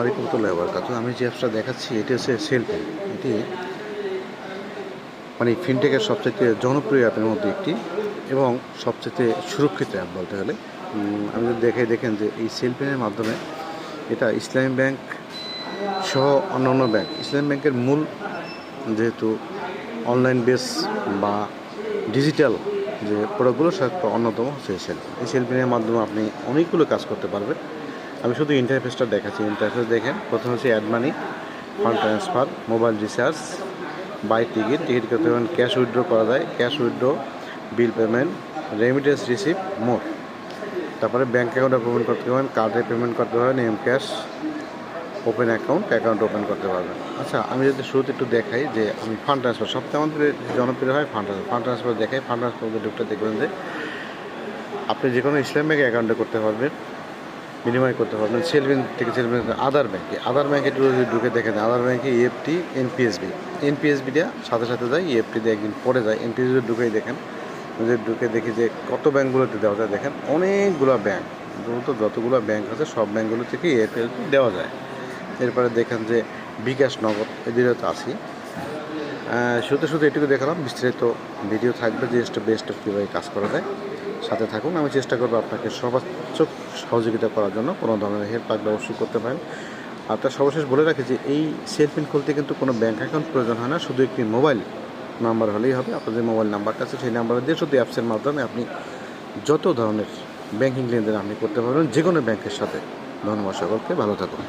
মালিকুমতুল্লাহ বরকাত আমি যে অ্যাপসটা দেখাচ্ছি, এটি হচ্ছে সেলফি এটি মানে ফিনটেকের সবচেয়ে জনপ্রিয় অ্যাপের মধ্যে একটি এবং সবচেয়ে সুরক্ষিত অ্যাপ বলতে গেলে। আমি যদি দেখে দেখেন যে এই সেলফিনের মাধ্যমে এটা ইসলামী ব্যাংক সহ অন্যান্য ব্যাংক। ইসলামী ব্যাংকের মূল যেহেতু অনলাইন বেস বা ডিজিটাল যে প্রোডাক্টগুলো সে একটা অন্যতম এই সেলফি এই সেলফিনের মাধ্যমে আপনি অনেকগুলো কাজ করতে পারবেন। আমি শুধু ইন্টারফেসটা দেখাচ্ছি। ইন্টারফেস দেখেন, প্রথম হচ্ছে add money fund transfer mobile recharge buy ticket ticket করতে পারেন ক্যাশ উইথড্র করা যায় cash withdraw bill payment remittance receive more তারপরে ব্যাঙ্ক অ্যাকাউন্টে পেমেন্ট করতে পারেন কার্ডে পেমেন্ট করতে পারেন M cash open account account open করতে পারবেন। আচ্ছা আমি যদি শুরুতে একটু দেখাই যে আমি ফান্ড ট্রান্সফার সবথেকে আমাদের জনপ্রিয় হয় ফান্ড ট্রান্সফার ফান্ড ট্রান্সফার দেখাই ফান্ড ট্রান্সফার দেখবেন যে আপনি যে কোনো ইসলাম ব্যাংক অ্যাকাউন্টে করতে পারবেন। বিনিময় করতে পারবেন সেলভিন থেকে সেলভিন আদার ব্যাংকে আদার যদি ঢুকে দেখেন আদার ব্যাংকে E ইএফটি এনপিএসবি এনপিএসবিটা সাথে সাথে যায় ইএফটিতে একদিন পরে যায়। এনপিএসবি ঢুকেই দেখেন। যদি ঢুকে দেখি যে কত ব্যাংকগুলোতে দেওয়া যায়, দেখেন অনেকগুলো ব্যাংক দ্রুত যতগুলো ব্যাঙ্ক আছে, সব ব্যাংকগুলো থেকে এয়ারটেল দেওয়া যায়। এরপরে দেখেন যে বিকাশ নগদ এদিকে তো আছি শুধু শুধু এটুকু দেখালাম, বিস্তারিত ভিডিও থাকবে যে স্টেপ বাই কীভাবে কাজ করা যায়। সাথে থাকুন। আমি চেষ্টা করব আপনাকে সর্বোচ্চ সহযোগিতা করার জন্য, কোনো ধরনের হেল্প লাগলে অবশ্যই করতে পারেন। আর তার সর্বশেষ বলে রাখি যে, এই সেলফিন খুলতে কিন্তু কোনো ব্যাঙ্ক অ্যাকাউন্ট প্রয়োজন হয় না, শুধু একটি মোবাইল নাম্বার হলেই হবে। আপনার যে মোবাইল নাম্বারটা আছে, সেই নাম্বার দিয়ে শুধু অ্যাপসের মাধ্যমে আপনি যত ধরনের ব্যাঙ্কিং লেনদেন আপনি করতে পারবেন যে কোনো ব্যাংকের সাথে। ধন্যবাদ সকলকে, ভালো থাকুন।